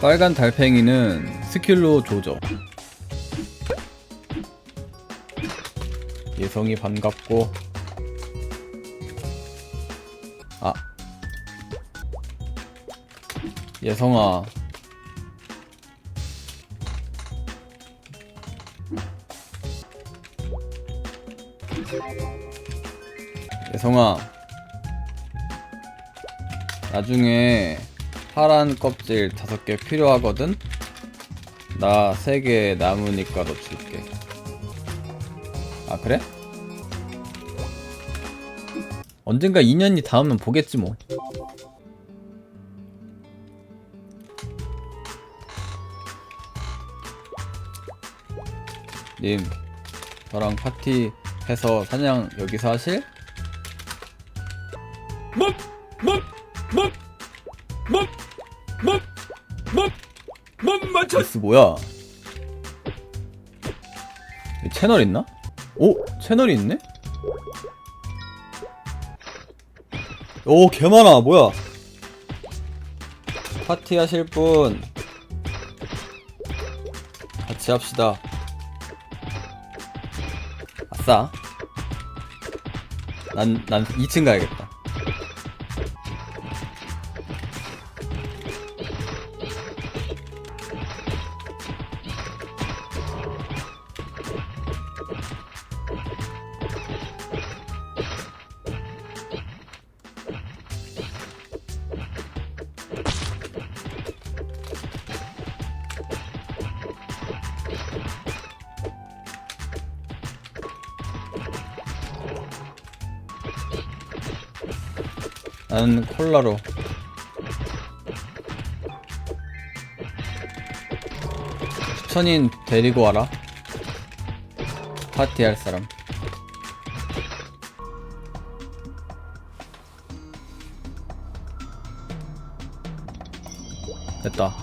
빨간 달팽이는 스킬로 조져. 예성이 반갑고. 아. 예성아. 예성아. 나중에 파란 껍질 다섯 개 필요하거든? 나 세 개 남으니까 너 줄게. 아, 그래? 언젠가 인연이 닿으면 보겠지 뭐. 님, 저랑 파티 해서 사냥 여기서 하실? 미 스 뭐야? 이 채널 있나? 오 채널이 있네? 오 개많아 뭐야? 파티 하실 분 같이 합시다. 아싸. 난 난 2층 가야겠다. 나는 콜라로. 추천인 데리고 와라. 파티 할 사람. 됐다.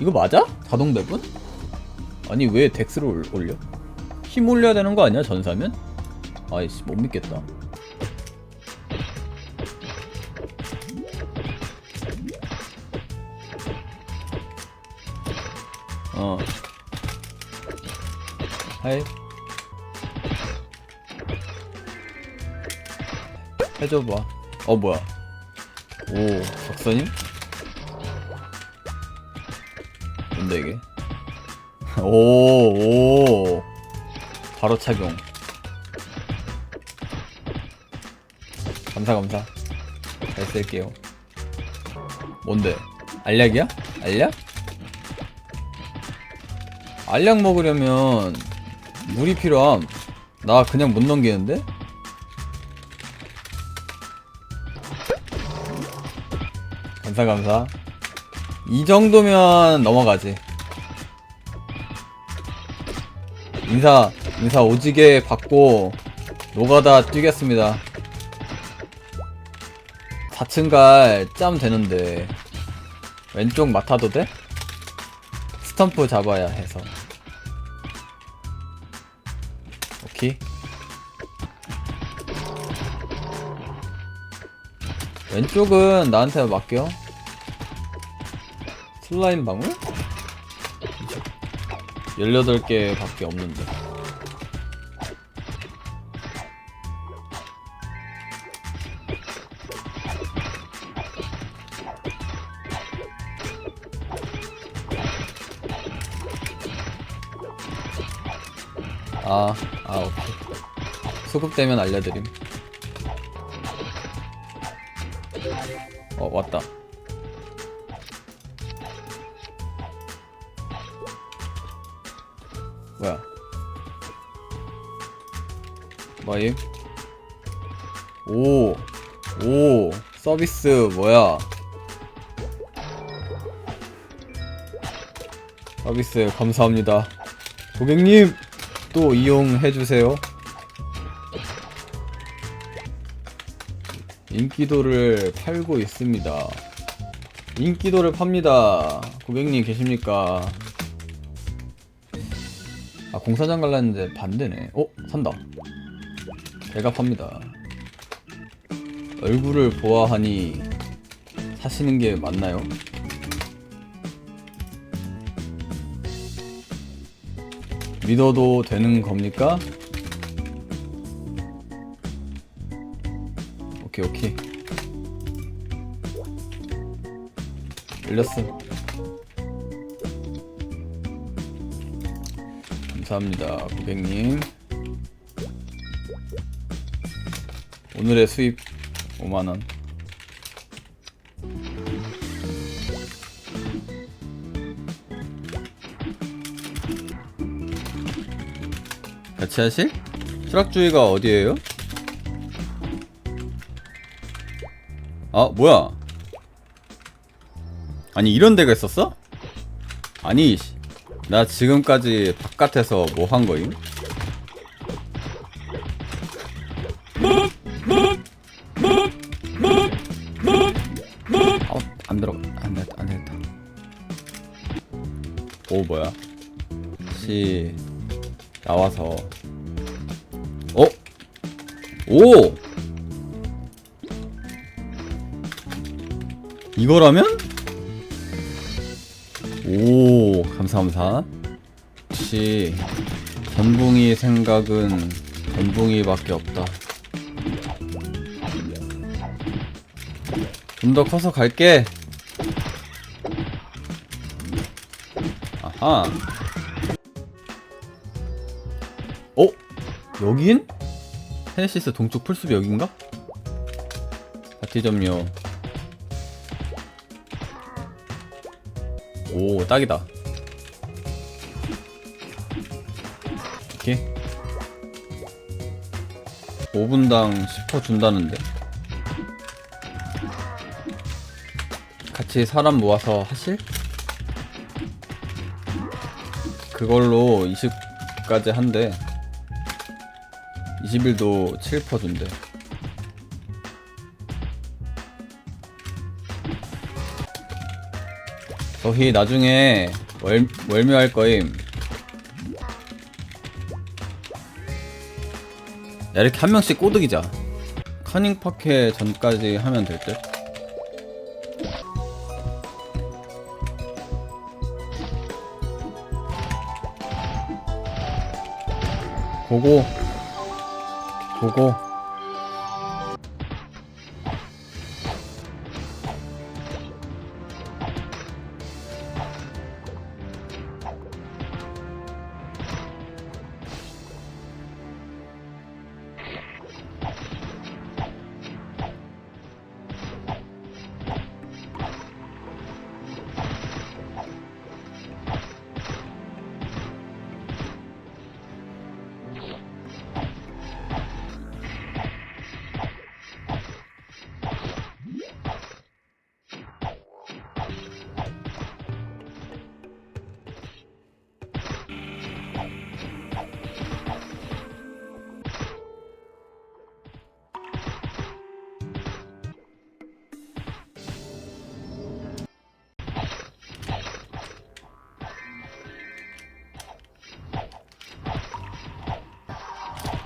이거 맞아? 자동 배분? 아니 왜 덱스를 올- 올려? 힘 올려야 되는 거 아니야 전사면? 아이씨 못 믿겠다. 어. 하이. 해줘봐. 어, 뭐야. 오, 적선임? 뭔데, 이게? 오, 오. 바로 착용. 감사, 감사. 잘 쓸게요. 뭔데? 알약이야? 알약? 알약 먹으려면 물이 필요함. 나 그냥 못 넘기는데? 감사 감사. 이 정도면 넘어가지. 인사 인사 오지게 받고 노가다 뛰겠습니다. 4층 갈 짬 되는데 왼쪽 맡아도 돼? 스탬프 잡아야 해서 왼쪽은 나한테 맡겨 슬라임 방울? 18개 밖에 없는데 아, 아, 오케이. 수급되면 알려드림. 어, 왔다. 뭐야? 뭐임? 오, 오, 서비스 뭐야? 서비스 감사합니다. 고객님, 또 이용해 주세요. 인기도를 팔고 있습니다. 인기도를 팝니다. 고객님 계십니까? 아, 공사장 갈랐는데 반대네. 어? 산다. 배가 팝니다. 얼굴을 보아하니 사시는 게 맞나요? 믿어도 되는 겁니까? 오케이 오케이 열렸어 감사합니다 고객님 오늘의 수입 5만원 같이 하실? 수락주의가 어디에요? 아 뭐야 아니 이런 데가 있었어? 아니 씨, 나 지금까지 바깥에서 뭐 한 거임? 어, 안 들어 안 됐다 안 됐다 오 뭐야 시 나와서 어? 오! 이거라면? 오 감사 감사 역시 전붕이 생각은 전붕이밖에 없다 좀 더 커서 갈게 아하 어? 여긴? 테네시스 동쪽 풀숲이 여긴가? 파티 점료 오 딱이다. 오케이 5분당 10% 준다는데. 같이 사람 모아서 하실? 그걸로 20까지 한대. 20일도 7% 준대 저희 나중에 월, 월묘할 거임. 야 이렇게 한 명씩 꼬드기자. 커닝 파케 전까지 하면 될 듯? 고고. 고고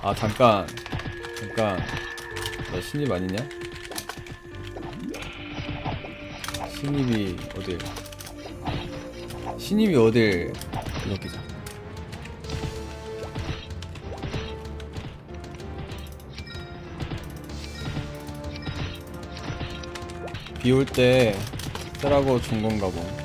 아 잠깐. 잠깐. 너 신입 아니냐? 신입이 어딜? 신입이 어딜 이렇게 자 비올 때 쓰라고 준 건가 봐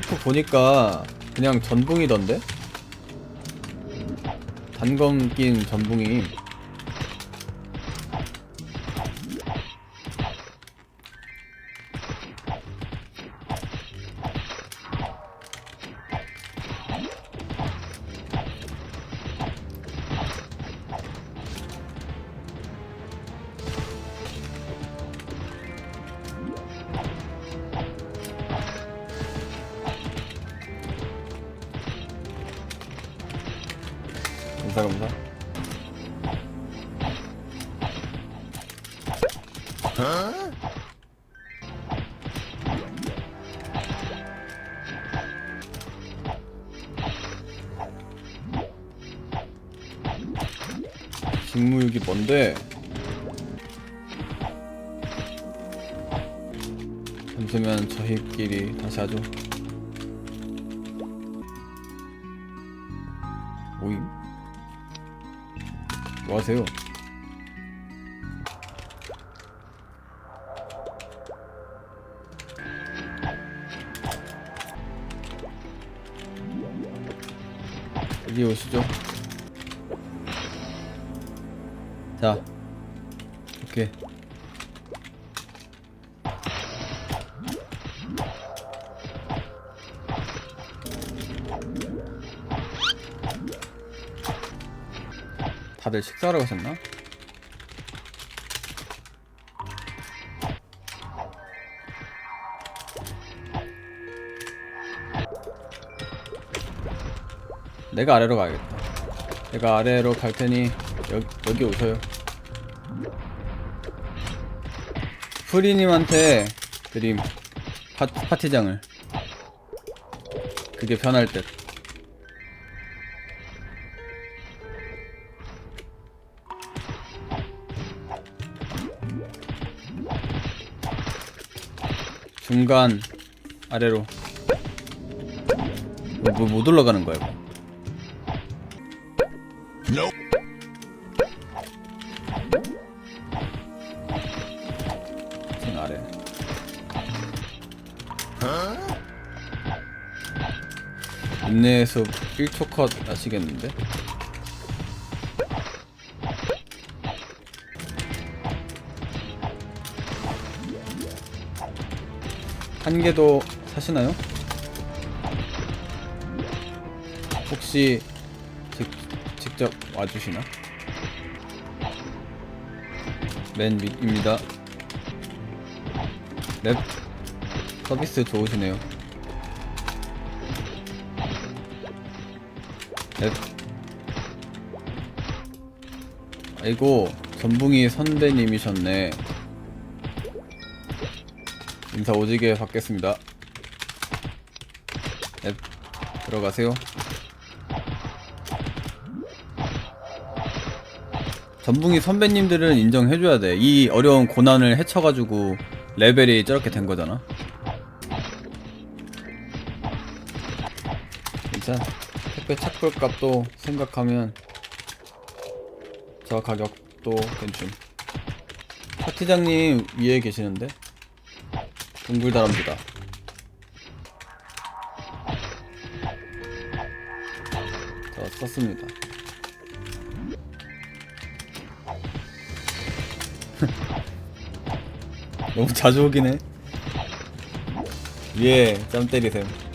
C4 보니까 그냥 전붕이던데? 단검 낀 전붕이 감사 감사 직무유기 뭔데? 웃으면 저희끼리 다시 하죠. 모임? 뭐 하세요? 여기 오시죠. 자, 다들 식사하러 가셨나? 내가 아래로 가야겠다. 내가 아래로 갈 테니 여기, 여기 오셔요. 프리님한테 드림 파, 파티장을 그게 편할 듯. 중간 아래로. 뭐, 뭐, 못 올라가는 거야 이거? 층 아래. 인내에서 1초 컷 아시겠는데? 한 개도 사시나요? 혹시 직, 직접 와주시나? 맨 밑입니다. 랩 서비스 좋으시네요. 랩 아이고 전붕이 선배님이셨네. 인사 오지게 받겠습니다. 앱 들어가세요. 전붕이 선배님들은 인정해줘야 돼. 이 어려운 고난을 헤쳐가지고 레벨이 저렇게 된 거잖아. 괜찮아. 택배 착불 값도 생각하면 저 가격도 괜찮. 파티장님 위에 계시는데? 둥글다람쥐다. 자, 썼습니다. 너무 자주 오긴 해. 위에 짬 때리셈.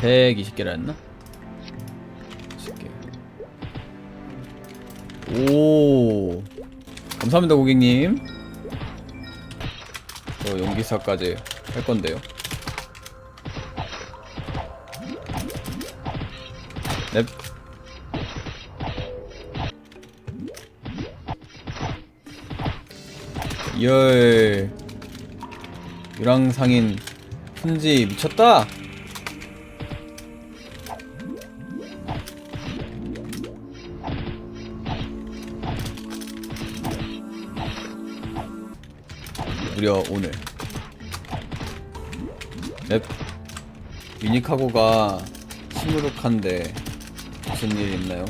120개라 했나? 10개. 오. 감사합니다, 고객님. 저 용기사까지 할 건데요. 넵. 열. 유랑상인 훈지 미쳤다. 무려 오늘 랩 유니카고가 시무룩한데 무슨 일 있나요?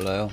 몰라요